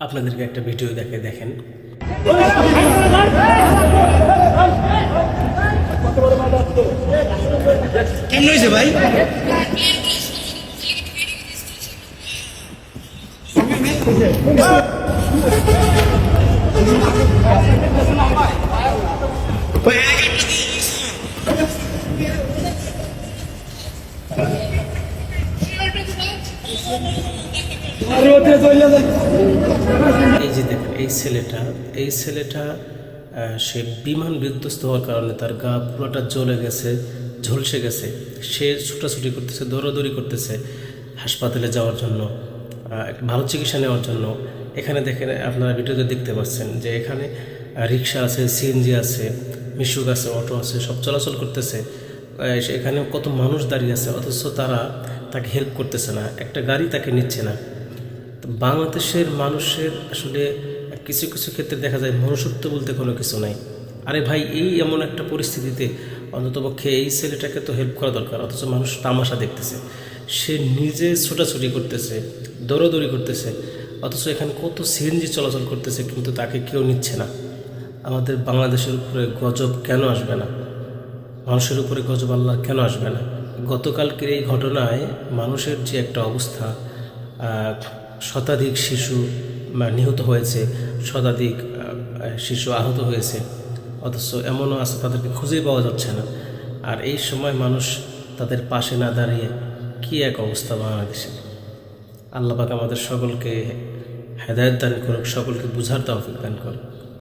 আপনাদেরকে একটা ভিডিও দেখে দেখেন। কেমন হয়েছে ভাই? এই যে দেখেন এই ছেলেটা এই ছেলেটা সে বিমান বিধ্বস্ত হওয়ার কারণে তার গা পুরোটা জ্বলে গেছে, ঝলসে গেছে। সে ছুটাছুটি করতেছে, দৌড়াদৌড়ি করতেছে হাসপাতালে যাওয়ার জন্য ভালো চিকিৎসা নেওয়ার জন্য। এখানে দেখেন, আপনারা ভিডিওতে দেখতে পাচ্ছেন যে এখানে রিক্সা আছে, সিএনজি আছে, মিশুক আছে, অটো আছে, সব চলাচল করতেছে। এখানে কত মানুষ দাঁড়িয়ে আছে, অথচ তারা তাকে হেল্প করতেছে না, একটা গাড়ি তাকে নিচ্ছে না। তো বাংলাদেশের মানুষের আসলে কিছু কিছু ক্ষেত্রে দেখা যায় মনুষ্যত্ব বলতে কোনো কিছু নাই। আরে ভাই, এই এমন একটা পরিস্থিতিতে অন্ততপক্ষে এই ছেলেটাকে তো হেল্প করা দরকার, অথচ মানুষ তামাশা দেখতেছে। সে নিজে ছোটাছুটি করতেছে, দৌড়াদৌড়ি করতেছে, অথচ এখানে কত সিএনজি চলাচল করতেছে কিন্তু তাকে কেউ নিচ্ছে না। আমাদের বাংলাদেশের উপরে গজব কেন আসবে না? মানুষের উপরে গজব আল্লাহ কেন আসবে না? গতকালকের এই ঘটনায় মানুষের যে একটা অবস্থা শতাধিক শিশু নিহত হয়েছে, শতাধিক শিশু আহত হয়েছে। অথচ এমনও আছে, তাদেরকে খুঁজেই পাওয়া যাচ্ছে না। আর এই সময় মানুষ তাদের পাশে না দাঁড়িয়ে কি এক অবস্থা বাংলাদেশে? আল্লাহ পাক আমাদের সকলকে হেদায়ত দান করুক, সকলকে বুঝার তৌফিক দান করুক।